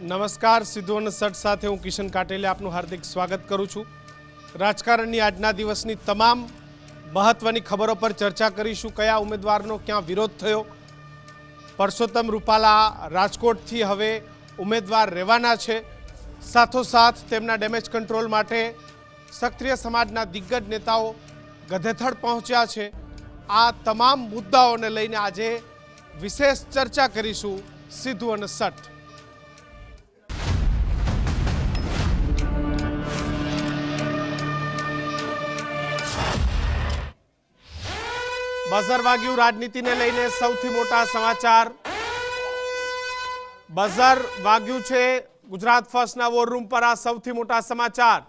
નમસ્કાર, સિદ્ધુ અને સટ સાથે હું કિશન કાટેલે આપનું હાર્દિક સ્વાગત કરું છું. રાજકારણની આજના દિવસની તમામ મહત્વની ખબરો પર ચર્ચા કરીશું. કયા ઉમેદવારનો ક્યાં વિરોધ થયો? પરસોત્તમ રૂપાલા રાજકોટથી હવે ઉમેદવાર રહેવાના છે. સાથોસાથ તેમના ડેમેજ કંટ્રોલ માટે સક્રિય સમાજના દિગ્ગજ નેતાઓ ગધેથડ પહોંચ્યા છે. આ તમામ મુદ્દાઓને લઈને આજે વિશેષ ચર્ચા કરીશું સિદ્ધુ અને સટ બઝર વાગ્યું રાજનીતિને લઈને સૌથી મોટા સમાચાર. બઝર વાગ્યું છે ગુજરાત ફર્સ્ટના વોર રૂમ પર આ સૌથી મોટા સમાચાર.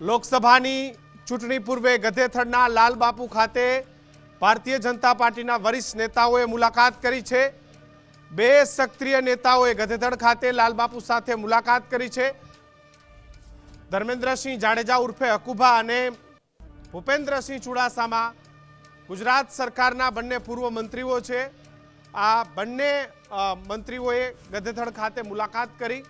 લોકસભાની ચૂંટણી પૂર્વે ગધેથડના લાલબાપુ ખાતે ભારતીય જનતા પાર્ટીના વરિષ્ઠ નેતાઓએ મુલાકાત કરી છે. બે સક્રિય નેતાઓએ ગધેથડ ખાતે લાલબાપુ સાથે મુલાકાત કરી છે. ધર્મેન્દ્રસિંહ જાડેજા ઉર્ફે હકુભા અને ભૂપેન્દ્રસિંહ ચુડાસામા ગુજરાત સરકારના બંને પૂર્વ મંત્રીઓ છે. આ બંને મંત્રીઓએ ગધેથડ ખાતે મુલાકાત કરી.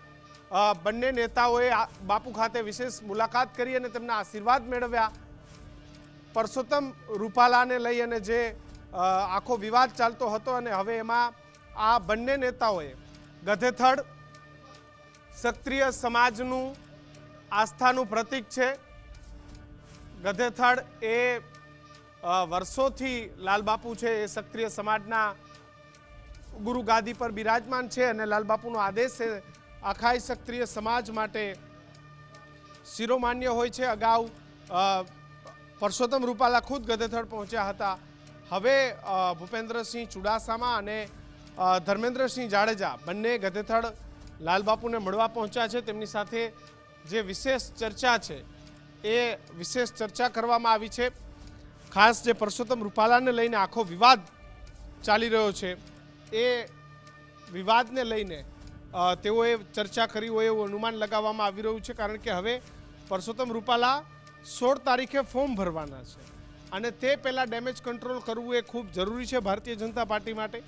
બંને નેતાઓએ બાપુ ખાતે વિશેષ મુલાકાત કરી અને તેમના આશીર્વાદ મેળવ્યા. પરસોત્તમ રૂપાલાને લઈ અને જે આખો વિવાદ ચાલતો હતો અને હવે એમાં આ બંને નેતાઓએ ગધેથડ ક્ષત્રિય સમાજનું આસ્થાનું પ્રતીક છે. ગધેથડ એ વર્ષોથી લાલબાપુ છે એ સક્રિય સમાજના ગુરુ ગાદી પર બિરાજમાન છે અને લાલબાપુનો આદેશ છે આખાય સક્રિય સમાજ માટે શિરોમાન્ય હોય છે. અગાઉ પરસોત્તમ રૂપાલા ખુદ ગધેથળ પહોંચ્યા હતા. હવે ભૂપેન્દ્રસિંહ ચુડાસામા અને ધર્મેન્દ્રસિંહ જાડેજા બંને ગધેથળ લાલબાપુને મળવા પહોંચ્યા છે. તેમની સાથે જે વિશેષ ચર્ચા છે, એ વિશેષ ચર્ચા કરવામાં આવી છે. ખાસ જે પરસોત્તમ રૂપાલાને લઈને આખો વિવાદ ચાલી રહ્યો છે, એ વિવાદને લઈને તેઓએ ચર્ચા કરી હોય એવું અનુમાન લગાવવામાં આવી રહ્યું છે, કારણ કે હવે પરસોત્તમ રૂપાલા સોળ તારીખે ફોર્મ ભરવાના છે. અને તે પહેલાં ડેમેજ કંટ્રોલ કરવું એ ખૂબ જરૂરી છે ભારતીય જનતા પાર્ટી માટે.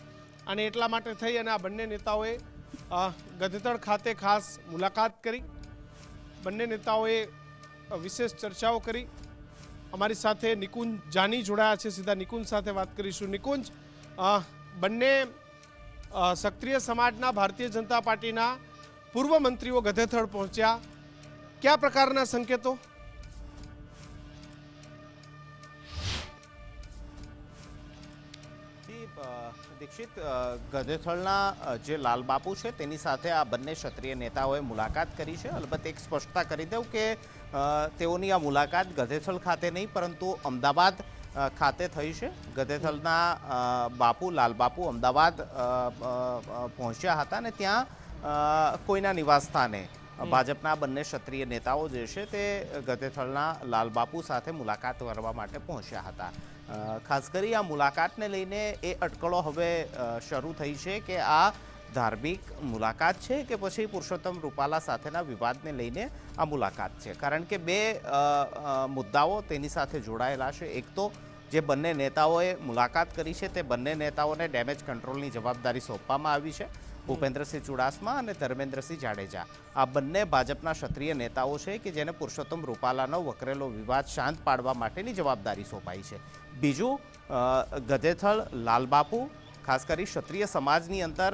અને એટલા માટે થઈ અને આ બંને નેતાઓએ ગધેતળ ખાતે ખાસ મુલાકાત કરી. બંને નેતાઓએ વિશેષ ચર્ચાઓ કરી. અમારી સાથે નિકુંજ જાની જોડાયા છે. સીધા નિકુંજ સાથે વાત કરીશું. નિકુંજ બંને સક્રિય સમાજના ભારતીય જનતા પાર્ટીના પૂર્વ મંત્રીઓ ગધેથળ પહોંચ્યા. કયા પ્રકારના સંકેતો? દીક્ષિત ગધેથળના જે લાલબાપુ છે તેની સાથે આ બંને ક્ષત્રિય નેતાઓએ મુલાકાત કરી છે. અલબત્ત એક સ્પષ્ટતા કરી દઉં કે તેઓની આ મુલાકાત ગધેથળ ખાતે નહીં, પરંતુ અમદાવાદ ખાતે થઈ છે. ગધેથળના બાપુ, લાલબાપુ અમદાવાદ પહોંચ્યા હતા અને ત્યાં કોઈના નિવાસસ્થાને ભાજપના બંને ક્ષત્રિય નેતાઓ જે છે તે ગધેથળના લાલબાપુ સાથે મુલાકાત કરવા માટે પહોંચ્યા હતા. ખાસ કરી આ મુલાકાતને લઈને એ અટકળો હવે શરૂ થઈ છે કે આ ધાર્મિક મુલાકાત છે કે પછી પુરુષોત્તમ રૂપાલા સાથેના વિવાદને લઈને આ મુલાકાત છે. કારણ કે બે મુદ્દાઓ તેની સાથે જોડાયેલા છે. એક તો જે બંને નેતાઓએ મુલાકાત કરી છે તે બંને નેતાઓને ડેમેજ કંટ્રોલની જવાબદારી સોંપવામાં આવી છે. ભૂપેન્દ્રસિંહ ચુડાસમા અને ધર્મેન્દ્રસિંહ જાડેજા. આ બંને ભાજપના ક્ષત્રિય નેતાઓ છે કે જેને પુરુષોત્તમ રૂપાલાનો વકરેલો વિવાદ શાંત પાડવા માટેની જવાબદારી સોંપાઈ છે. બીજું ગધેથળ લાલબાપુ, ખાસ કરી ક્ષત્રિય સમાજની અંદર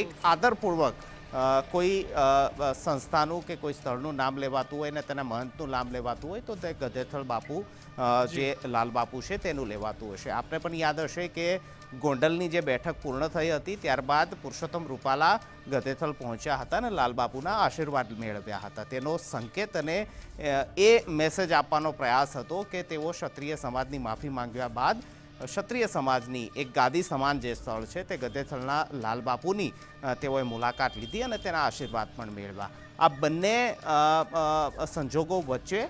એક આદરપૂર્વક કોઈ સંસ્થાનું કે કોઈ સ્થળનું નામ લેવાતું હોય ને તેના મહંતનું નામ લેવાતું હોય તો તે ગધેથળ બાપુ જે. જે લાલબાપુ છે તેનું લેવાતું હશે. આપને પણ યાદ હશે કે ગોંડલની જે બેઠક પૂર્ણ થઈ હતી ત્યારબાદ પુરુષોત્તમ રૂપાલા ગધેથલ પહોંચ્યા હતા અને લાલબાપુના આશીર્વાદ મેળવ્યા હતા. તેનો સંકેત અને એ મેસેજ આપવાનો પ્રયાસ હતો કે તેઓ ક્ષત્રિય સમાજની માફી માંગ્યા બાદ ક્ષત્રિય સમાજની એક ગાદી સમાન જે સ્થળ છે તે ગધેથલના લાલબાપુની તેઓએ મુલાકાત લીધી અને તેના આશીર્વાદ પણ મેળવ્યા. આ બંને સંજોગો વચ્ચે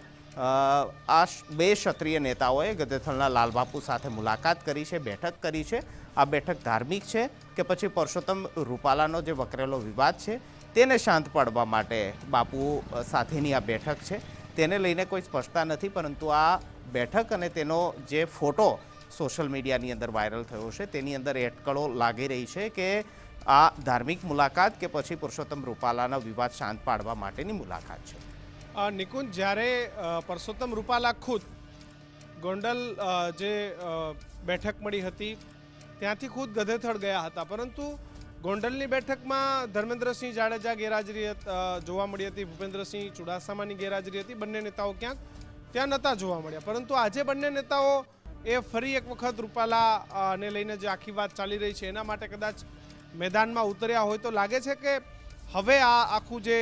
આ બે ક્ષત્રિય નેતાઓએ ગધેથલના લાલબાપુ સાથે મુલાકાત કરી છે, બેઠક કરી છે. આ બેઠક ધાર્મિક છે કે પછી પરસોત્તમ રૂપાલાનો જે વકરેલો વિવાદ છે તેને શાંત પાડવા માટે બાપુ સાથેની આ બેઠક છે. તેને લઈને કોઈ સ્પષ્ટતા નથી, પરંતુ આ બેઠક અને તેનો જે ફોટો સોશિયલ મીડિયાની અંદર વાયરલ થયો છે. તેની અંદર એ અટકળો લાગી રહી છે કે આ ધાર્મિક મુલાકાત કે પછી પુરુષોત્તમ રૂપાલાના વિવાદ શાંત પાડવા માટેની મુલાકાત છે. નિકુંજ, જ્યારે પરસોત્તમ રૂપાલા ખુદ ગોંડલ જે બેઠક મળી હતી, ત્યાંથી ખુદ ગધેથળ ગયા હતા. પરંતુ ગોંડલની બેઠકમાં ધર્મેન્દ્રસિંહ જાડેજા ગેરહાજરી જોવા મળી હતી. ભૂપેન્દ્રસિંહ ચુડાસમાની ગેરહાજરી હતી. બંને નેતાઓ ક્યાંક ત્યાં નહોતા જોવા મળ્યા. પરંતુ આજે બંને નેતાઓ એ ફરી એક વખત રૂપાલા ને લઈને જે આખી વાત ચાલી રહી છે, એના માટે કદાચ મેદાનમાં ઉતર્યા હોય તો લાગે છે કે હવે આ આખું જે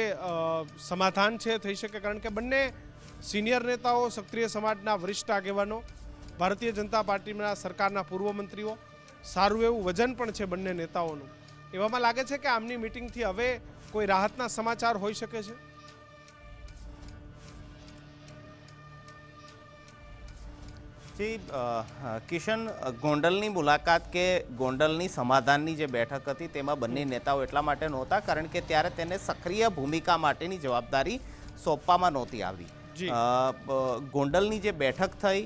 સમાધાન છે થઈ શકે. કારણ કે બંને સિનિયર નેતાઓ સક્રિય સમાજના વરિષ્ઠ આગેવાનો, ભારતીય જનતા પાર્ટીના સરકારના પૂર્વ મંત્રીઓ, સારું એવું વજન પણ છે બંને નેતાઓનું. એવામાં લાગે છે કે આમની મિટિંગથી હવે કોઈ રાહતના સમાચાર હોઈ શકે છે? જી કિશન ગોંડલની મુલાકાત કે ગોંડલની સમાધાનની જે બેઠક હતી તેમાં બંને નેતાઓ એટલા માટે નહોતા કારણ કે ત્યારે તેને સક્રિય ભૂમિકા માટેની જવાબદારી સોંપવામાં નહોતી આવી. ગોંડલની જે બેઠક થઈ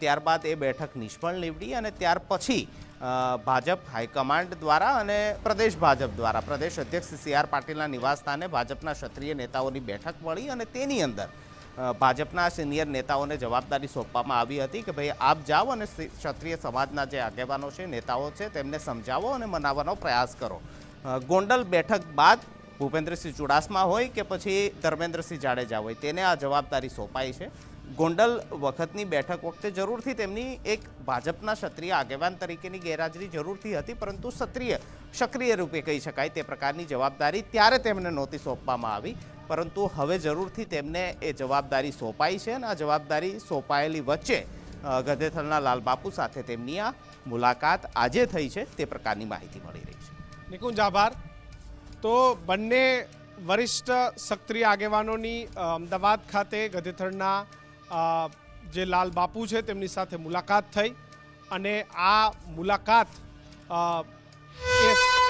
ત્યારબાદ એ બેઠક નિષ્ફળ નીવડી અને ત્યાર પછી ભાજપ હાઈકમાન્ડ દ્વારા અને પ્રદેશ ભાજપ દ્વારા પ્રદેશ અધ્યક્ષ સી આર પાટીલના નિવાસસ્થાને ભાજપના ક્ષત્રિય નેતાઓની બેઠક મળી અને તેની અંદર ભાજપના સિનિયર નેતાઓને જવાબદારી સોંપવામાં આવી હતી કે ભાઈ, આપ જાઓ અને ક્ષત્રિય સમાજના જે આગેવાનો છે, નેતાઓ છે, તેમને સમજાવો અને મનાવવાનો પ્રયાસ કરો. ગોંડલ બેઠક બાદ ભૂપેન્દ્રસિંહ ચુડાસમા હોય કે પછી ધર્મેન્દ્રસિંહ જાડેજા હોય, તેને આ જવાબદારી સોંપાઈ છે? ગોંડલ વખતની બેઠક વખતે જરૂરથી તેમની એક ભાજપના ક્ષત્રિય આગેવાન તરીકેની ગેરહાજરી જરૂરથી હતી, પરંતુ સક્રિય સક્રિય રૂપે કહી શકાય તે પ્રકારની જવાબદારી ત્યારે તેમને નહોતી સોંપવામાં આવી. પરંતુ હવે જરૂરથી તેમને એ જવાબદારી સોંપાઈ છે અને આ જવાબદારી સોંપાયેલી વચ્ચે ગધેથલના લાલબાપુ સાથે તેમની આ મુલાકાત આજે થઈ છે તે પ્રકારની માહિતી મળી રહી છે. નિકુંજ, આભાર. તો બંને વરિષ્ઠ સક્રિય આગેવાનોની અમદાવાદ ખાતે ગધેથળના જે લાલ બાપુ છે તેમની સાથે મુલાકાત થઈ અને આ મુલાકાત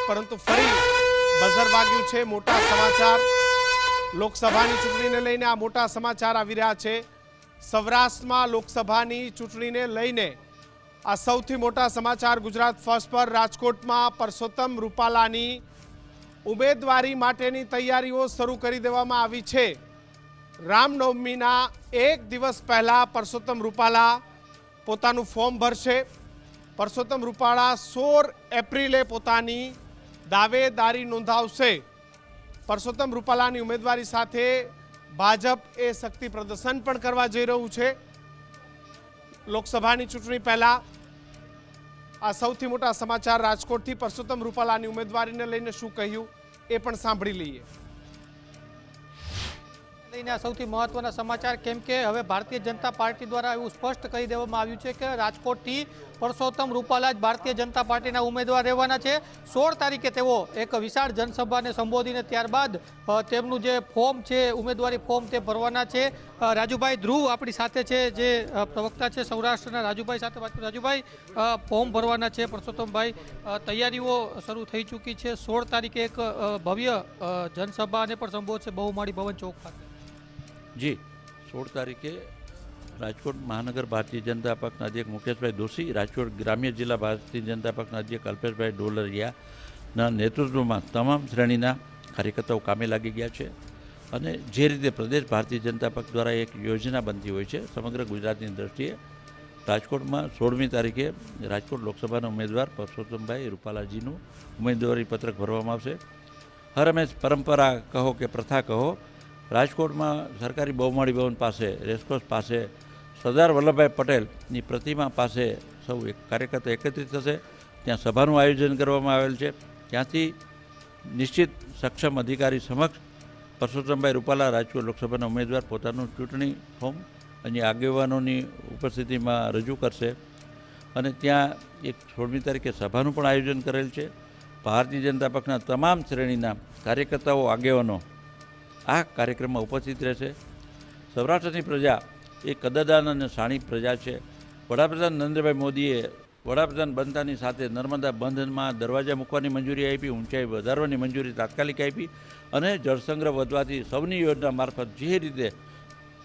પરંતુ ફરી બઝર વાગ્યું છે, મોટા સમાચાર. લોકસભાની ચૂંટણીને લઈને આ મોટા સમાચાર આવી રહ્યા છે. સૌરાષ્ટ્રમાં લોકસભાની ચૂંટણીને લઈને આ સૌથી મોટા સમાચાર ગુજરાત ફર્સ્ટ પર, રાજકોટમાં પરસોત્તમ રૂપાલાની ઉમેદવારી માટેની તૈયારીઓ શરૂ કરી દેવામાં આવી છે. રામનવમીના એક દિવસ પહેલાં પરસોત્તમ રૂપાલા પોતાનું ફોર્મ ભરશે. પરસોત્તમ રૂપાલા સોળ એપ્રિલે પોતાની દાવેદારી નોંધાવશે. પરસોત્તમ રૂપાલાની ઉમેદવારી સાથે ભાજપ એ શક્તિ પ્રદર્શન પણ કરવા જઈ રહ્યું છે. લોકસભાની ચૂંટણી પહેલાં આ સૌથી મોટા સમાચાર રાજકોટથી પરસોત્તમ રૂપાલાની ઉમેદવારીને લઈને શું કહ્યું એ પણ સાંભળી લઈએ. લઈને સૌથી મહત્વના સમાચાર કેમ કે હવે ભારતીય જનતા પાર્ટી દ્વારા એવું સ્પષ્ટ કરી દેવામાં આવ્યું છે કે રાજકોટથી પરસોત્તમ રૂપાલા જ ભારતીય જનતા પાર્ટીના ઉમેદવાર રહેવાના છે. સોળ તારીખે તેઓ એક વિશાળ જનસભાને સંબોધીને ત્યારબાદ તેમનું જે ફોર્મ છે, ઉમેદવારી ફોર્મ તે ભરવાના છે. રાજુભાઈ ધ્રુવ આપણી સાથે છે, જે પ્રવક્તા છે સૌરાષ્ટ્રના. રાજુભાઈ સાથે વાત રાજુભાઈ ફોર્મ ભરવાના છે પરસોત્તમભાઈ. તૈયારીઓ શરૂ થઈ ચૂકી છે. સોળ તારીખે એક ભવ્ય જનસભાને પણ સંબોધશે બહુમાળી ભવન ચોક ખાતે. જી. સોળ તારીખે રાજકોટ મહાનગર ભારતીય જનતા પક્ષના અધ્યક્ષ મુકેશભાઈ દોશી, રાજકોટ ગ્રામ્ય જિલ્લા ભારતીય જનતા પક્ષના અધ્યક્ષ અલ્પેશભાઈ ડોલરિયાના નેતૃત્વમાં તમામ શ્રેણીના કાર્યકર્તાઓ કામે લાગી ગયા છે અને જે રીતે પ્રદેશ ભારતીય જનતા પક્ષ દ્વારા એક યોજના બનતી હોય છે, સમગ્ર ગુજરાતની દ્રષ્ટિએ રાજકોટમાં સોળમી તારીખે રાજકોટ લોકસભાના ઉમેદવાર પરસોત્તમભાઈ રૂપાલાજીનું ઉમેદવારી પત્રક ભરવામાં આવશે. હર હંમેશ પરંપરા કહો કે પ્રથા કહો રાજકોટમાં સરકારી બહુમાળી ભવન પાસે રેસકોર્સ પાસે સરદાર વલ્લભભાઈ પટેલની પ્રતિમા પાસે સૌ એક કાર્યકર્તા એકત્રિત થશે. ત્યાં સભાનું આયોજન કરવામાં આવેલ છે. ત્યાંથી નિશ્ચિત સક્ષમ અધિકારી સમક્ષ પરસોત્તમભાઈ રૂપાલા રાજકોટ લોકસભાના ઉમેદવાર પોતાનું ચૂંટણી ફોર્મ અને આગેવાનોની ઉપસ્થિતિમાં રજૂ કરશે. અને ત્યાં એક સોળમી તારીખે સભાનું પણ આયોજન કરેલ છે. ભારતીય જનતા પક્ષના તમામ શ્રેણીના કાર્યકર્તાઓ, આગેવાનો આ કાર્યક્રમમાં ઉપસ્થિત રહેશે. સૌરાષ્ટ્રની પ્રજા એ કદરદાન અને સાણી પ્રજા છે. વડાપ્રધાન નરેન્દ્રભાઈ મોદીએ વડાપ્રધાન બનતાની સાથે નર્મદા બંધમાં દરવાજા મૂકવાની મંજૂરી આપી, ઊંચાઈ વધારવાની મંજૂરી તાત્કાલિક આપી અને જળસંગ્રહ વધવાથી સૌની યોજના મારફત જે રીતે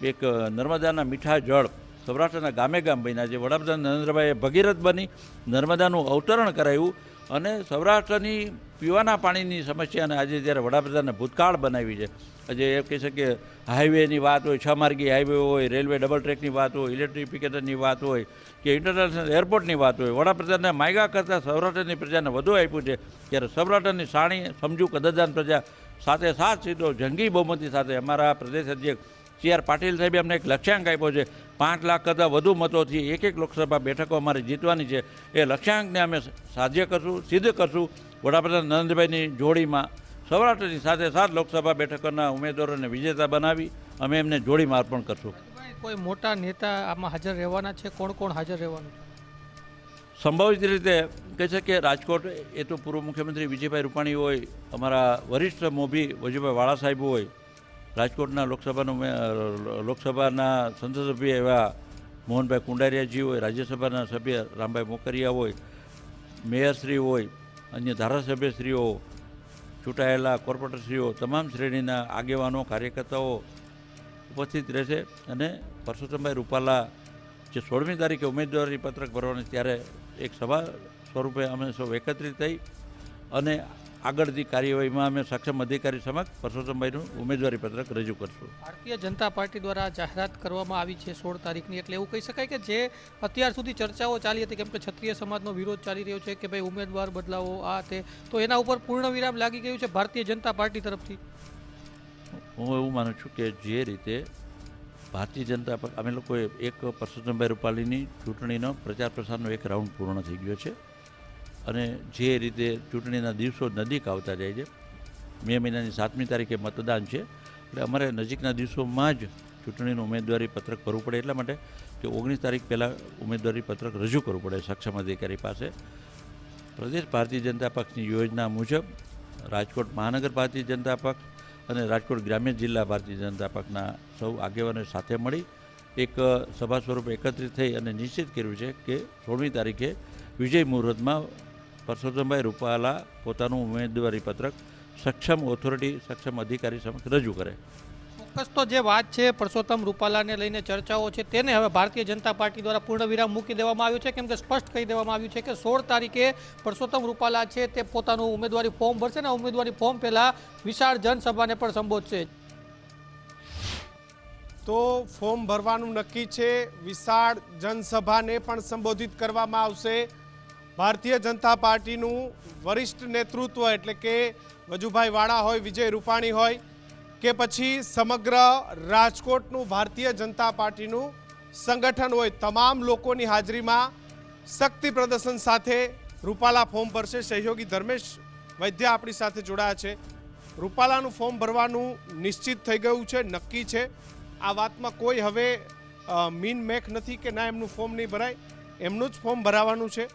એક નર્મદાના મીઠા જળ સૌરાષ્ટ્રના ગામે ગામ બન્યા છે, વડાપ્રધાન નરેન્દ્રભાઈએ ભગીરથ બની નર્મદાનું અવતરણ કરાયું. અને સૌરાષ્ટ્રની પીવાના પાણીની સમસ્યાને આજે જ્યારે વડાપ્રધાને ભૂતકાળ બનાવી છે, આજે એમ કહી શકીએ, હાઈવેની વાત હોય, છ માર્ગી હાઈવે હોય, રેલવે ડબલ ટ્રેકની વાત હોય ઇલેક્ટ્રિફિકેશનની વાત હોય, કે ઇન્ટરનેશનલ એરપોર્ટની વાત હોય, વડાપ્રધાને માયગા કરતાં સૌરાષ્ટ્રની પ્રજાને વધુ આપ્યું છે, ત્યારે સૌરાષ્ટ્રની સાણી સમજુ કદરદાન પ્રજા સાથે સાથ સીધો જંગી બહુમતી સાથે અમારા પ્રદેશ અધ્યક્ષ સી આર પાટીલ સાહેબે અમને એક લક્ષ્યાંક આપ્યો છે. પાંચ લાખ કરતાં વધુ મતોથી એક એક લોકસભા બેઠકો અમારે જીતવાની છે. એ લક્ષ્યાંકને અમે સાધ્ય કરશું સિદ્ધ કરશું. વડાપ્રધાન નરેન્દ્રભાઈની જોડીમાં સૌરાષ્ટ્રની સાથે સાત લોકસભા બેઠકોના ઉમેદવારોને વિજેતા બનાવી અમે એમને જોડીમાં અર્પણ કરશું. કોઈ મોટા નેતા આમાં હાજર રહેવાના છે? કોણ કોણ હાજર રહેવાનું સંભવિત રીતે કહે છે કે રાજકોટ એ તો પૂર્વ મુખ્યમંત્રી વિજયભાઈ રૂપાણી હોય અમારા વરિષ્ઠ મોભી વજુભાઈ વાળા સાહેબ હોય રાજકોટના લોકસભાના લોકસભાના સંસદ સભ્ય એવા મોહનભાઈ કુંડારિયાજી હોય, રાજ્યસભાના સભ્ય રામભાઈ મોકરિયા હોય, મેયરશ્રી હોય, અન્ય ધારાસભ્યશ્રીઓ, ચૂંટાયેલા કોર્પોરેટરશ્રીઓ, તમામ શ્રેણીના આગેવાનો, કાર્યકર્તાઓ ઉપસ્થિત રહેશે અને પરસોત્તમભાઈ રૂપાલા જે સોળમી તારીખે ઉમેદવારી પત્રક ભરવાની, ત્યારે એક સભા સ્વરૂપે અમે સૌ એકત્રિત થઈ અને આગળની કાર્યવાહીમાં અમે સક્ષમ અધિકારી સમક્ષ પરસોત્તમભાઈનું ઉમેદવારી પત્રક રજૂ કરશું. ભારતીય જનતા પાર્ટી દ્વારા જાહેરાત કરવામાં આવી છે સોળ તારીખની એટલે એવું કહી શકાય કે જે અત્યાર સુધી ચર્ચાઓ ચાલી હતી કેમ કે ક્ષત્રિય સમાજનો વિરોધ ચાલી રહ્યો છે કે ભાઈ ઉમેદવાર બદલાવો આ તે તો એના ઉપર પૂર્ણ વિરામ લાગી ગયું છે ભારતીય જનતા પાર્ટી તરફથી? હું એવું માનું છું કે જે રીતે ભારતીય જનતા અમે લોકોએ એક પરસોત્તમભાઈ રૂપાલીની ચૂંટણીનો પ્રચાર પ્રસારનો એક રાઉન્ડ પૂર્ણ થઈ ગયો છે. અને જે રીતે ચૂંટણીના દિવસો નજીક આવતા જાય છે, મે મહિનાની સાતમી તારીખે મતદાન છે, એટલે અમારે નજીકના દિવસોમાં જ ચૂંટણીનું ઉમેદવારી પત્રક ભરવું પડે એટલા માટે કે ઓગણીસ તારીખ પહેલાં ઉમેદવારી પત્રક રજૂ કરવું પડે સક્ષમ અધિકારી પાસે. પ્રદેશ ભારતીય જનતા પક્ષની યોજના મુજબ રાજકોટ મહાનગર ભારતીય જનતા પક્ષ અને રાજકોટ ગ્રામ્ય જિલ્લા ભારતીય જનતા પક્ષના સૌ આગેવાનો સાથે મળી એક સભા સ્વરૂપે એકત્રિત થઈ અને નિશ્ચિત કર્યું છે કે સોળમી તારીખે વિજય મુહૂર્તમાં પરસોત્તમભાઈ રૂપાલા પોતાનું ઉમેદવારી પત્રક સક્ષમ ઓથોરિટી સક્ષમ અધિકારી સમક્ષ રજૂ કરે. ચોક્કસ તો જે વાત છે પરસોત્તમ રૂપાલાને લઈને ચર્ચાઓ છે તેને હવે ભારતીય જનતા પાર્ટી દ્વારા પૂર્ણ વિરામ મૂકી દેવામાં આવ્યું છે. કેમ કે સ્પષ્ટ કહી દેવામાં આવ્યું છે કે સોળ તારીખે પરસોત્તમ રૂપાલા છે તે પોતાનું ઉમેદવારી ફોર્મ ભરશે અને ઉમેદવારી ફોર્મ પહેલાં વિશાળ જનસભાને પણ સંબોધશે. તો ફોર્મ ભરવાનું નક્કી છે. વિશાળ જનસભાને પણ સંબોધિત કરવામાં આવશે. ભારતીય જનતા પાર્ટીનું વરિષ્ઠ નેતૃત્વ એટલે કે વજુભાઈ વાળા હોય, વિજય રૂપાણી હોય કે પછી સમગ્ર રાજકોટનું ભારતીય જનતા પાર્ટીનું સંગઠન હોય, તમામ લોકોની હાજરીમાં શક્તિ પ્રદર્શન સાથે રૂપાલા ફોર્મ ભરશે. સહયોગી ધર્મેશ વૈદ્ય આપણી સાથે જોડાયા છે. રૂપાલાનું ફોર્મ ભરવાનું નિશ્ચિત થઈ ગયું છે, નક્કી છે. આ વાતમાં કોઈ હવે મીન મેખ નથી કે ના એમનું ફોર્મ નહીં ભરાય. એમનું જ ફોર્મ ભરાવાનું છે.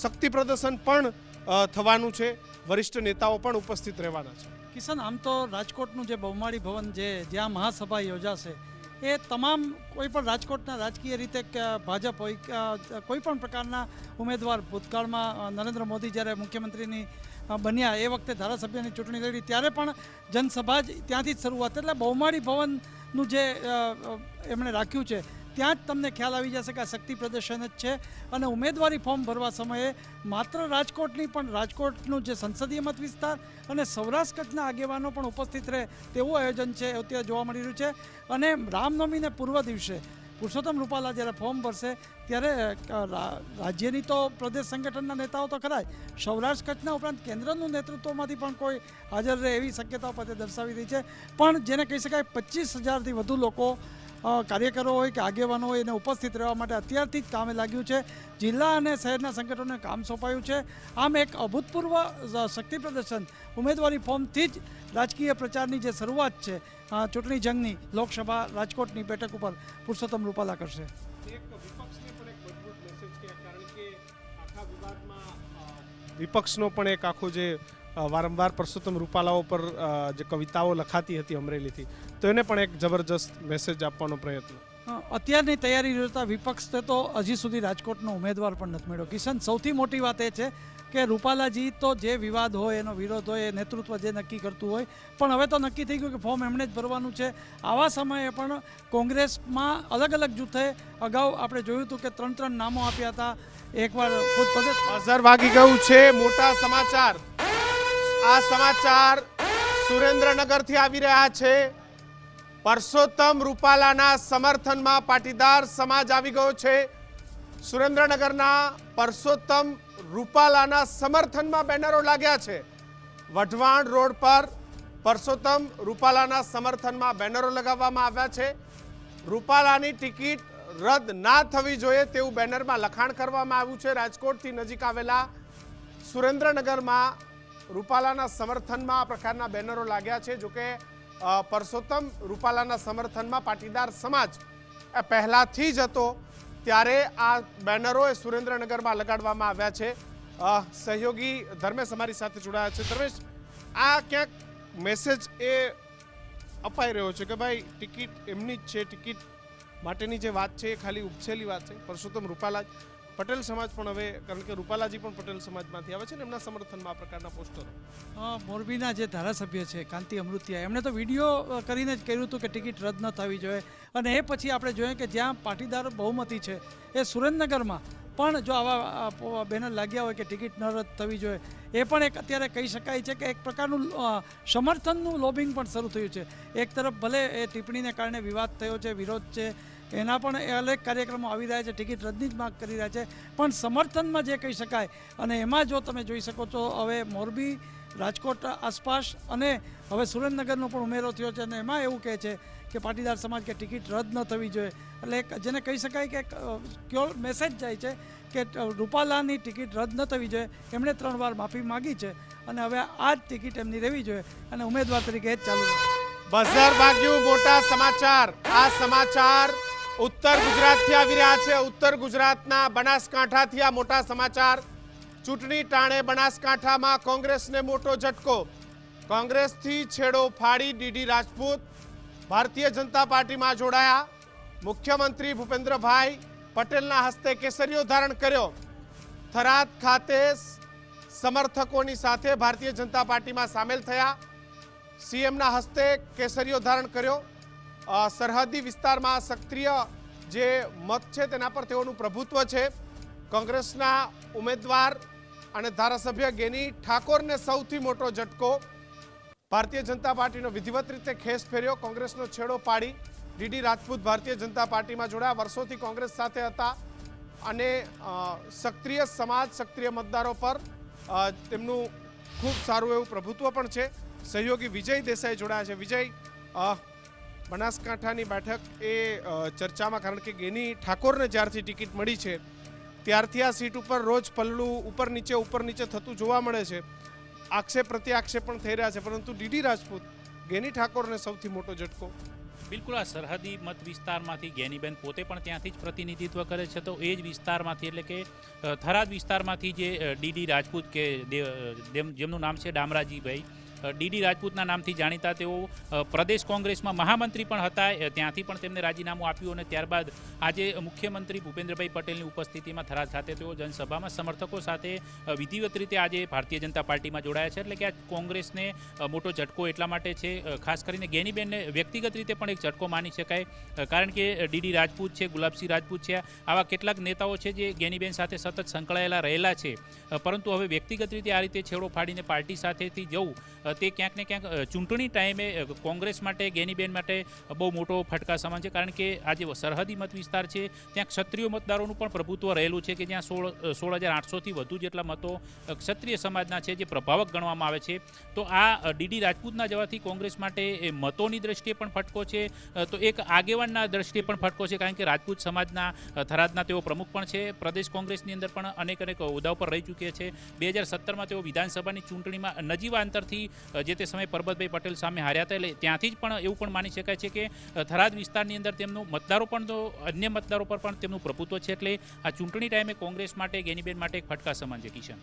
શક્તિ પ્રદર્શન પણ થવાનું છે. વરિષ્ઠ નેતાઓ પણ ઉપસ્થિત રહેવાના છે. કિશન, આમ તો રાજકોટનું જે બહુમાળી ભવન જે જ્યાં મહાસભા યોજાશે, એ તમામ કોઈ પણ રાજકોટના રાજકીય રીતે ભાજપ હોય કોઈ પણ પ્રકારના ઉમેદવાર ભૂતકાળમાં નરેન્દ્ર મોદી જ્યારે મુખ્યમંત્રીની બન્યા એ વખતે ધારાસભ્યની ચૂંટણી લડી, ત્યારે પણ જનસભા જ ત્યાંથી જ શરૂઆત. એટલે બહુમાળી ભવનનું જે એમણે રાખ્યું છે ત્યાં જ તમને ખ્યાલ આવી જશે કે આ શક્તિ પ્રદર્શન જ છે. અને ઉમેદવારી ફોર્મ ભરવા સમયે માત્ર રાજકોટની પણ રાજકોટનું જે સંસદીય મત વિસ્તાર અને સૌરાષ્ટ્ર કચ્છના આગેવાનો પણ ઉપસ્થિત રહે તેવું આયોજન છે અત્યારે જોવા મળી રહ્યું છે. અને રામનવમીને પૂર્વ દિવસે પુરુષોત્તમ રૂપાલા જ્યારે ફોર્મ ભરશે, ત્યારે રાજ્યની તો પ્રદેશ સંગઠનના નેતાઓ તો ખરા સૌરાષ્ટ્ર કચ્છના ઉપરાંત કેન્દ્રનું નેતૃત્વમાંથી પણ કોઈ હાજર રહે એવી શક્યતાઓ પોતે દર્શાવી રહી છે. પણ જેને કહી શકાય પચીસ હજારથી વધુ લોકો કાર્યકરો હોય કે આગેવાનો હોય એને ઉપસ્થિત રહેવા માટે અત્યારથી જ કામે લાગ્યું છે. જિલ્લા અને શહેરના સંગઠનોને કામ સોંપાયું છે. આમ એક અભૂતપૂર્વ શક્તિ પ્રદર્શન ઉમેદવારી ફોર્મથી જ રાજકીય પ્રચારની જે શરૂઆત છે ચૂંટણી જંગની લોકસભા રાજકોટની બેઠક ઉપર પુરુષોત્તમ રૂપાલા કરશે. વિપક્ષને પણ એક આખા જે વારંવાર પરસોત્તમ રૂપાલાઓ પર જે કવિતાઓ લખાતી હતી અમરેલીથી તો એને પણ એક જબરજસ્ત મેસેજ આપવાનો પ્રયત્ન. અત્યારની તૈયારી જોતા વિપક્ષે તો હજી સુધી રાજકોટનો ઉમેદવાર પણ નથી મળ્યો. કિશન સૌથી મોટી વાત એ છે કે રૂપાલાજી તો જે વિવાદ હોય એનો વિરોધ હોય એ નેતૃત્વ જે નક્કી કરતું હોય પણ હવે તો નક્કી થઈ ગયું કે ફોર્મ એમણે જ ભરવાનું છે. આવા સમયે પણ કોંગ્રેસમાં અલગ અલગ જૂથે અગાઉ આપણે જોયું હતું કે ત્રણ ત્રણ નામો આપ્યા હતા. એકવાર ખુદ પ્રદેશ વાગી ગયું છે મોટા સમાચાર. આ સમાચાર સુરેન્દ્રનગરથી આવી રહ્યા છે. પરસોત્તમ રૂપાલાના સમર્થનમાં પાટીદાર સમાજ આવી ગયો છે. સુરેન્દ્રનગરના પરસોત્તમ રૂપાલાના સમર્થનમાં બેનરો લાગ્યા છે. વઢવાણ રોડ પર પરસોત્તમ રૂપાલાના સમર્થનમાં બેનરો લગાવવામાં આવ્યા છે. રૂપાલાની ટિકિટ રદ ના થવી જોઈએ તેવું બેનરમાં લખાણ કરવામાં આવ્યું છે. રાજકોટથી નજીક આવેલા સુરેન્દ્રનગરમાં રૂપાલાના સમર્થનમાં આ પ્રકારના બેનરો લાગ્યા છે. જોકે પરસોત્તમ રૂપાલાના સમર્થનમાં પાટીદાર સમાજ પહેલાથી જ હતો ત્યારે આ બેનરો એ સુરેન્દ્રનગરમાં લગાડવામાં આવ્યા છે. સહયોગી ધર્મેશ અમારી સાથે જોડાયા છે. ધર્મેશ, આ ક્યાંક મેસેજ એ અપાઈ રહ્યો છે કે ભાઈ ટિકિટ એમની જ છે, ટિકિટ માટેની જે વાત છે એ ખાલી ઉપસેલી વાત છે. પરસોત્તમ રૂપાલા. પટેલ સમાજ પણ હવે, કારણ કે રૂપાલાજી પણ પટેલ સમાજમાંથી આવે છે ને, એમના સમર્થનમાં આ પ્રકારના પોસ્ટરો. મોરબીના જે ધારાસભ્ય છે, કાંતિ અમૃતિયા, એમણે તો વીડિયો કરીને જ કહ્યું હતું કે ટિકિટ રદ ન થવી જોઈએ. અને એ પછી આપણે જોઈએ કે જ્યાં પાટીદાર બહુમતી છે, એ સુરેન્દ્રનગરમાં પણ જો આવા બેનર લાગ્યા હોય કે ટિકિટ ન રદ થવી જોઈએ, એ પણ એક અત્યારે કહી શકાય છે કે એક પ્રકારનું સમર્થનનું લોબિંગ પણ શરૂ થયું છે. એક તરફ ભલે એ ટિપ્પણીને કારણે વિવાદ થયો છે, વિરોધ છે એના પણ અનેક કાર્યક્રમો આવી રહ્યા છે, ટિકિટ રદની જ માંગ કરી રહ્યા છે. પણ સમર્થનમાં જે કહી શકાય અને એમાં જો તમે જોઈ શકો છો, હવે મોરબી, રાજકોટ આસપાસ અને હવે સુરેન્દ્રનગરનો પણ ઉમેરો થયો છે અને એમાં એવું કહે છે કે પાટીદાર સમાજ કે ટિકિટ રદ ન થવી જોઈએ. એટલે જેને કહી શકાય કે કયો મેસેજ જાય છે કે રૂપાલાની ટિકિટ રદ ન થવી જોઈએ. એમણે ત્રણ વાર માફી માગી છે અને હવે આ જ ટિકિટ એમની રહેવી જોઈએ અને ઉમેદવાર તરીકે જ ચાલુ રહે બઝર વાગ્યું મોટા સમાચાર. આ સમાચાર ઉત્તર ગુજરાતથી આવી રહ્યા છે. ઉત્તર ગુજરાતના બનાસકાંઠાથી આ મોટા સમાચાર. ચૂંટણી ટાણે બનાસકાંઠામાં કોંગ્રેસને મોટો ઝટકો. કોંગ્રેસથી છેડો ફાડી ડીડી રાજપૂત. ભારતીય જનતા પાર્ટીમાં જોડાયા. મુખ્યમંત્રી ભૂપેન્દ્રભાઈ પટેલના હસ્તે કેસરીઓ ધારણ કર્યો. થરાદ ખાતે સમર્થકોની સાથે ભારતીય જનતા પાર્ટીમાં સામેલ થયા. સીએમના હસ્તે કેસરીઓ ધારણ કર્યો. સરહદી વિસ્તારમાં સક્રિય જે મત છે તેના પર તેઓનું પ્રભુત્વ છે. કોંગ્રેસના ઉમેદવાર અને ધારાસભ્ય ગેની ઠાકોરને સૌથી મોટો ઝટકો. ભારતીય જનતા પાર્ટીનો વિધિવત રીતે ખેસ ફેર્યો, કોંગ્રેસનો છેડો પાડી. ડીડી રાજપૂત ભારતીય જનતા પાર્ટીમાં જોડાયા, વર્ષોથી કોંગ્રેસ સાથે હતા અને સક્રિય સમાજ, સક્રિય મતદારો પર તેમનું ખૂબ સારું એવું પ્રભુત્વ પણ છે. સહયોગી વિજય દેસાઈ જોડાયા છે. વિજય બનાસકાંઠાની બેઠક એ ચર્ચામાં કારણ કે ગેની ઠાકોરને જ્યારથી ટિકિટ મળી છે, ત્યારથી આ સીટ ઉપર રોજ પલ્લું ઉપર નીચે ઉપર નીચે થતું જોવા મળે છે. આક્ષેપ પ્રત્યે આક્ષેપ પણ થઈ રહ્યા છે, પરંતુ ડીડી રાજપૂત ગેની ઠાકોરને સૌથી મોટો ઝટકો. બિલકુલ આ સરહદી મત વિસ્તારમાંથી ગેનીબેન પોતે પણ ત્યાંથી જ પ્રતિનિધિત્વ કરે છે, તો એ જ વિસ્તારમાંથી એટલે કે થરાદ વિસ્તારમાંથી જે ડીડી રાજપૂત કે જેમનું નામ છે ડામરાજીભાઈ ડીડી રાજપૂતના નામથી જાણીતા તેઓ પ્રદેશ કોંગ્રેસમાં મહામંત્રી પણ હતા. ત્યાંથી પણ તેમને રાજીનામું આપ્યું અને ત્યારબાદ આજે મુખ્યમંત્રી ભૂપેન્દ્રભાઈ પટેલની ઉપસ્થિતિમાં થરાદ ખાતે તેઓ જનસભામાં સમર્થકો સાથે વિધિવત રીતે આજે ભારતીય જનતા પાર્ટીમાં જોડાયા છે. એટલે કે આ કોંગ્રેસને મોટો ઝટકો એટલા માટે છે ખાસ કરીને ગેનીબેનને વ્યક્તિગત રીતે પણ એક ઝટકો માની શકાય. કારણ કે ડીડી રાજપૂત છે, ગુલાબસિંહ રાજપૂત છે, આવા કેટલાક નેતાઓ છે જે ગેનીબેન સાથે સતત સંકળાયેલા રહેલા છે. પરંતુ હવે વ્યક્તિગત રીતે આ રીતે છેડો ફાડીને પાર્ટી સાથેથી જવું તે ક્યાંક ને ક્યાંક ચૂંટણી ટાઈમે કોંગ્રેસ માટે, ગેનીબેન માટે બહુ મોટો ફટકા સમાન છે. કારણ કે આ જે સરહદી મત વિસ્તાર છે, ત્યાં ક્ષત્રિય મતદારોનું પણ પ્રભુત્વ રહેલું છે કે જ્યાં સોળ સોળ હજાર આઠસોથી વધુ જેટલા મતો ક્ષત્રિય સમાજના છે, જે પ્રભાવક ગણવામાં આવે છે. તો આ ડીડી રાજપૂતના જવાથી કોંગ્રેસ માટે એ મતોની દ્રષ્ટિએ પણ ફટકો છે. તો એક આગેવાનના દ્રષ્ટિએ પણ ફટકો છે, કારણ કે રાજપૂત સમાજના થરાદના તેઓ પ્રમુખ પણ છે. પ્રદેશ કોંગ્રેસની અંદર પણ અનેક અનેક હોદ્દા પર રહી ચૂક્યા છે. બે હજાર સત્તરમાં તેઓ વિધાનસભાની ચૂંટણીમાં નજીવા અંતરથી જે તે સમયે પરબતભાઈ પટેલ સામે હાર્યા હતા, એટલે ત્યાંથી જ પણ એવું પણ માની શકાય છે કે થરાદ વિસ્તારની અંદર તેમનું મતદારો પણ તો, અન્ય મતદારો પર પણ તેમનું પ્રભુત્વ છે, એટલે આ ચૂંટણી ટાઈમે કોંગ્રેસ માટે, ગેનીબેન માટે એક ફટકા સમાન છે, કિશન.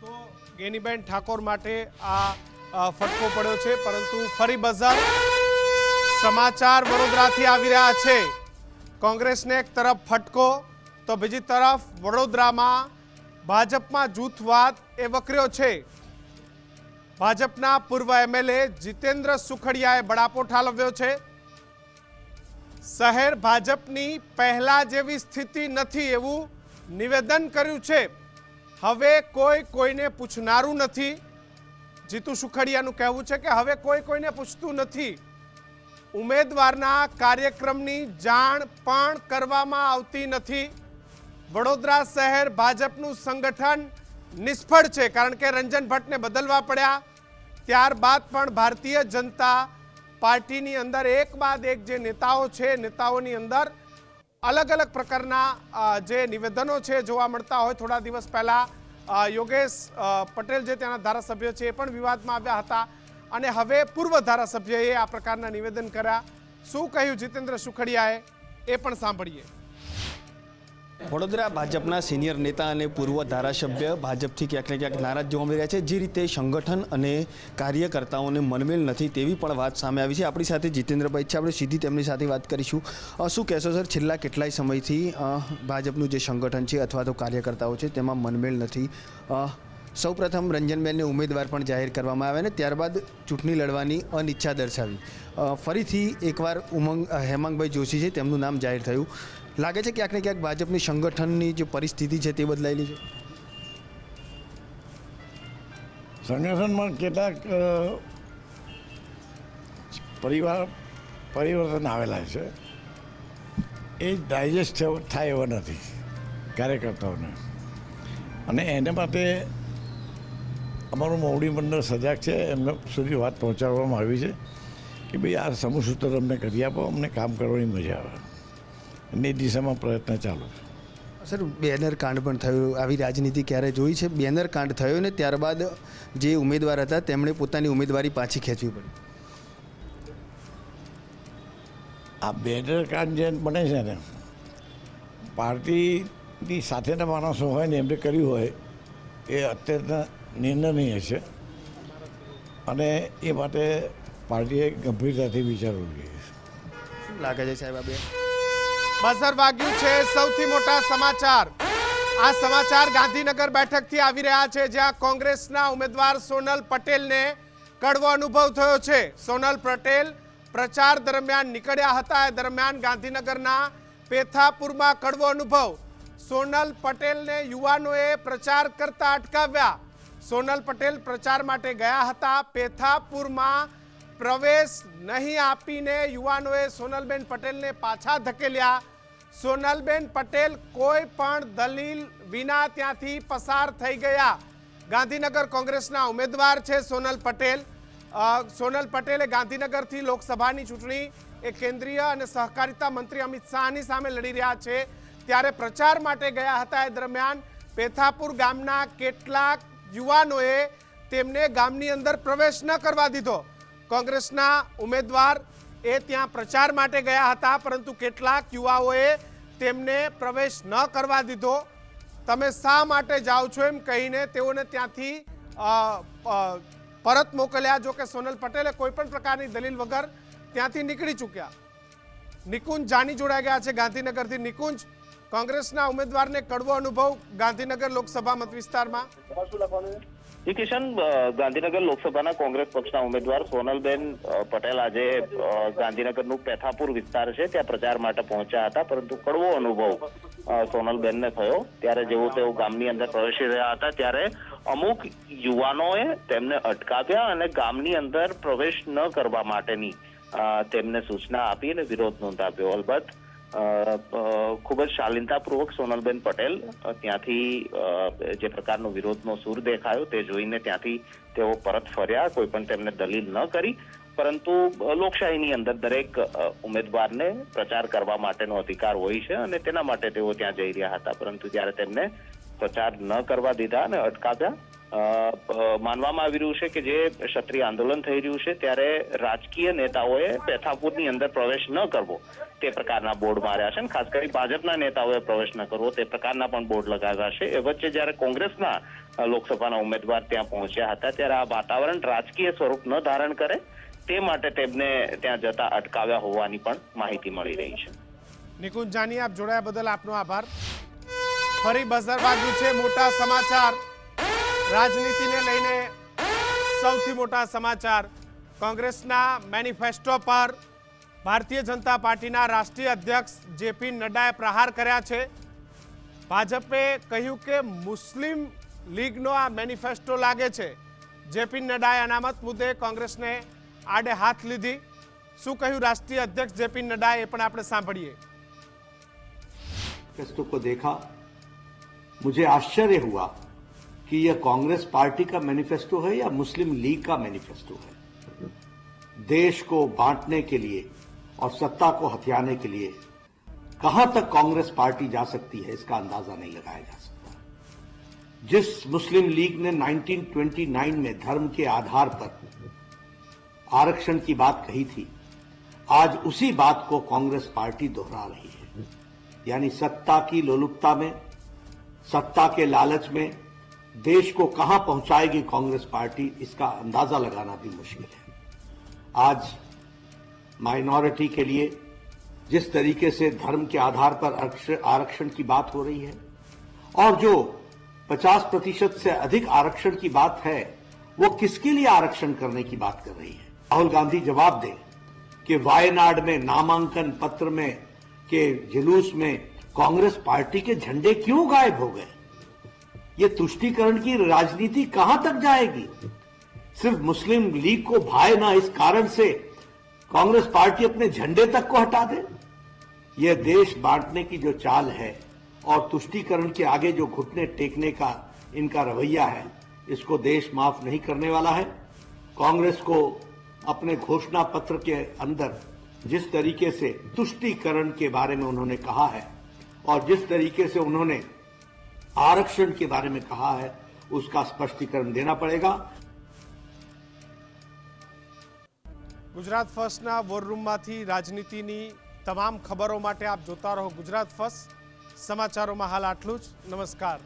તો ગેનીબેન ઠાકોર માટે આ ફટકો પડ્યો છે, પરંતુ ફરી બજાર સમાચાર વડોદરાથી આવી રહ્યા છે. કોંગ્રેસને એક તરફ ફટકો, તો બીજી તરફ વડોદરામાં ભાજપમાં જૂથવાદ એ વકર્યો છે. ભાજપના પૂર્વ એમએલએ જીતેન્દ્ર સુખડિયાએ બળાપો ઠાલવ્યો છે. શહેર ભાજપની પહેલા જેવી સ્થિતિ નથી એવું નિવેદન કર્યું છે. હવે કોઈ કોઈને પૂછનારું નથી. જીતુ સુખડિયાનું કહેવું છે કે હવે કોઈ કોઈને પૂછતું નથી. ઉમેદવારના કાર્યક્રમની જાણ પણ કરવામાં આવતી નથી. વડોદરા શહેર ભાજપનું સંગઠન નિષ્ફળ છે, કારણ કે રંજન ભટ્ટને બદલવા પડ્યા. ત્યારબાદ પણ ભારતીય જનતા પાર્ટીની અંદર એક બાદ એક જે નેતાઓ છે, નેતાઓની અંદર અલગ અલગ પ્રકારના જે નિવેદનો છે જોવા મળતા હોય. થોડા દિવસ પહેલાં યોગેશ પટેલ જે ત્યાંના ધારાસભ્ય છે એ પણ વિવાદમાં આવ્યા હતા. અને હવે પૂર્વ ધારાસભ્યએ આ પ્રકારના નિવેદન કર્યા. શું કહ્યું જીતેન્દ્ર સુખડિયાએ? એ પણ સાંભળીએ. વડોદરા ભાજપના સિનિયર નેતા અને પૂર્વ ધારાસભ્ય ભાજપથી ક્યાંક ને ક્યાંક નારાજ જોવા મળી રહ્યા છે. જે રીતે સંગઠન અને કાર્યકર્તાઓને મનમેલ નથી તેવી પણ વાત સામે આવી છે. આપણી સાથે જીતેન્દ્રભાઈ છે. આપણે સીધી તેમની સાથે વાત કરીશું. શું કહેશો સર, છેલ્લા કેટલાય સમયથી ભાજપનું જે સંગઠન છે અથવા તો કાર્યકર્તાઓ છે તેમાં મનમેલ નથી? સૌપ્રથમ રંજનબેનને ઉમેદવાર પણ જાહેર કરવામાં આવ્યા અને ત્યારબાદ ચૂંટણી લડવાની અનિચ્છા દર્શાવી. ફરીથી એકવાર ઉમંગ હેમાંગભાઈ જોશી છે, તેમનું નામ જાહેર થયું. લાગે છે ક્યાંક ને ક્યાંક ભાજપની સંગઠનની જે પરિસ્થિતિ છે તે બદલાયેલી છે? સંગઠનમાં કેટલાક પરિવાર, પરિવર્તન આવેલા છે. એ ડાયજેસ્ટ થાય એવા નથી કાર્યકર્તાઓને. અને એને માટે અમારું મોવડી મંડળ સજાગ છે, એમને સુધી વાત પહોંચાડવામાં આવી છે. કે ભાઈ આ સમૂહ સૂત્ર અમને કરી આપો અમને કામ કરવાની મજા આવે. અને એ દિશામાં પ્રયત્ન ચાલુ છે. સર બેનર કાંડ પણ થયું. આવી રાજનીતિ ક્યારે જોઈ છે? બેનર કાંડ થયો ને ત્યારબાદ જે ઉમેદવાર હતા તેમણે પોતાની ઉમેદવારી પાછી ખેંચવી પડી. આ બેનર કાંડ જે બને છે ને પાર્ટીની સાથેના માણસો હોય ને એમને કર્યું હોય એ અત્યંત નિર્ણય છે. અને એ માટે પાર્ટીએ ગંભીરતાથી વિચારવું જોઈએ. શું લાગે છે સાહેબ આ બે? બઝર વાગ્યું છે, સૌથી મોટા સમાચાર. આ સમાચાર ગાંધીનગર બેઠકથી આવી રહ્યા છે, જ્યાં કોંગ્રેસના ઉમેદવાર સોનલ પટેલને કડવો અનુભવ થયો છે. સોનલ પટેલ પ્રચાર દરમિયાન નીકળ્યા હતા. એ દરમિયાન ગાંધીનગરના પેથાપુરમાં કડવો અનુભવ. સોનલ પટેલને યુવાનોએ પ્રચાર કરતા અટકાવ્યા. સોનલ પટેલ પ્રચાર માટે ગયા હતા. પેથાપુરમાં પ્રવેશ નહીં આપીને યુવાનોએ સોનલબેન પટેલને પાછા ધકેલ્યા. સોનલબેન પટેલ કોઈ પણ દલીલ વિના ત્યાંથી પસાર થઈ ગયા. ગાંધીનગર કોંગ્રેસના ઉમેદવાર છે સોનલ પટેલ. સોનલ પટેલે ગાંધીનગરથી લોકસભાની ચૂંટણી એ કેન્દ્રીય અને સહકારિતા મંત્રી અમિત શાહની સામે લડી રહ્યા છે. ત્યારે પ્રચાર માટે ગયા હતા એ દરમિયાન પેથાપુર ગામના કેટલાક યુવાનોએ તેમને ગામની અંદર પ્રવેશ ન કરવા દીધો. કોંગ્રેસના ઉમેદવાર એ ત્યાં પ્રચાર માટે ગયા હતા, પરંતુ કેટલાક યુવાઓએ તેમને પ્રવેશ ન કરવા દીધો. તમે શા માટે જાઓ છો એમ કહીને તેઓને ત્યાંથી પરત મોકલ્યા. જો કે સોનલ પટેલે કોઈ પણ પ્રકારની દલીલ વગર ત્યાંથી નીકળી ચૂક્યા. નિકુંજ જાની જોડાઈ ગયા છે ગાંધીનગરથી. નિકુંજ, કોંગ્રેસના ઉમેદવારને કડવો અનુભવ ગાંધીનગર લોકસભા મત વિસ્તારમાં? કિશન ગાંધીનગર લોકસભાના કોંગ્રેસ પક્ષના ઉમેદવાર સોનલબેન પટેલ આજે ગાંધીનગરનું પેથાપુર વિસ્તાર છે, ત્યાં પ્રચાર માટે પહોંચ્યા હતા, પરંતુ કડવો અનુભવ સોનલબેનને થયો. ત્યારે જેવું તેઓ ગામની અંદર પ્રવેશી રહ્યા હતા, ત્યારે અમુક યુવાનોએ તેમને અટકાવ્યા અને ગામની અંદર પ્રવેશ ન કરવા માટેની તેમને સૂચના આપી અને વિરોધ નોંધાવ્યો. અલબત્ત ખૂબ જ શાલીનતાપૂર્વક સોનલબેન પટેલ ત્યાંથી જે પ્રકારનો વિરોધનો સૂર દેખાયો તે જોઈને ત્યાંથી તેઓ પરત ફર્યા. કોઈ પણ તેમને દલીલ ન કરી. પરંતુ લોકશાહીની અંદર દરેક ઉમેદવારને પ્રચાર કરવા માટેનો અધિકાર હોય છે અને તેના માટે તેઓ ત્યાં જઈ રહ્યા હતા. પરંતુ જ્યારે તેમને પ્રચાર ન કરવા દીધા અને અટકાવ્યા માનવામાં આવી રહ્યું છે કે જે ક્ષત્રિય આંદોલન થઈ રહ્યું છે, ત્યારે રાજકીય નેતાઓએ પેથાપુરની અંદર પ્રવેશ ન કરવો. તે પ્રકારના બોર્ડ માર્યા છે અને ખાસ કરી ભાજપના નેતાઓએ પ્રવેશ ન કરવો. તે પ્રકારના પણ બોર્ડ લગાવ્યા છે. એ વચ્ચે જ્યારે કોંગ્રેસના લોકસભાના ઉમેદવાર ત્યાં પહોંચ્યા હતા, ત્યારે આ વાતાવરણ રાજકીય સ્વરૂપ ન ધારણ કરે, તે માટે તેમને ત્યાં જતા અટકાવ્યા હોવાની પણ માહિતી મળી રહી છે. નિકુંજ જાની, આપ જોડાયા બદલ આપનો આભાર. ફરી બજાર વાગ્યું છે મોટા સમાચાર. રાજનીતિને લઈને સૌથી મોટા સમાચાર કોંગ્રેસના મેનિફેસ્ટો પર ભારતીય જનતા પાર્ટીના રાષ્ટ્રીય અધ્યક્ષ જેપી નડ્ડાએ પ્રહાર કર્યા છે ભાજપે કહ્યું કે મુસ્લિમ લીગનો આ મેનિફેસ્ટો લાગે છે જેપી નડ્ડાએ અનામત મુદ્દે કોંગ્રેસને આડે હાથ લીધી શું કહ્યું રાષ્ટ્રીય અધ્યક્ષ જેપી નડ્ડાએ એ પણ આપણે સાંભળીએ मैनिफेस्टो को देखा मुझे आश्चर्य हुआ कि यह कांग्रेस पार्टी का मैनिफेस्टो है या मुस्लिम लीग का मैनिफेस्टो है? देश को बांटने के लिए और सत्ता को हथियाने के लिए कहाँ तक कांग्रेस पार्टी जा सकती है, इसका अंदाज़ा नहीं लगाया जा सकता। जिस मुस्लिम लीग ने 1929 में धर्म के आधार पर आरक्षण की बात कही थी, आज उसी बात को कांग्रेस पार्टी दोहरा रही है। यानी सत्ता की लोलुपता में, सत्ता के लालच में देश को कहाँ पहुंचाएगी कांग्रेस पार्टी, इसका अंदाज़ा लगाना भी मुश्किल है। आज माइनॉरिटी के लिए जिस तरीके से धर्म के आधार पर आरक्षण की बात हो रही है, और जो 50 प्रतिशत से अधिक आरक्षण की बात है, वो किसके लिए आरक्षण करने की बात कर रही है? राहुल गांधी जवाब दें कि वायनाड में नामांकन पत्र में, के जुलूस में कांग्रेस पार्टी के झंडे क्यों गायब हो गए? ये तुष्टीकरण की राजनीति कहाँ तक जाएगी? सिर्फ़ मुस्लिम लीग को भाए ना इस कारण से कांग्रेस पार्टी अपने झंडे तक को हटा दे। यह देश बांटने की जो चाल है और तुष्टीकरण के आगे जो घुटने टेकने का इनका रवैया है, इसको देश माफ़ नहीं करने वाला है। कांग्रेस को अपने घोषणा पत्र के अंदर जिस तरीके से तुष्टीकरण के बारे में उन्होंने कहा है और जिस तरीके से उन्होंने आरक्षण के बारे में कहा है उसका स्पष्टीकरण देना पड़ेगा ગુજરાત ફર્સ્ટના વોર રૂમમાંથી રાજનીતિની તમામ ખબરો માટે આપ જોતા રહો ગુજરાત ફર્સ્ટ સમાચારોમાં હાલ આટલું જ નમસ્કાર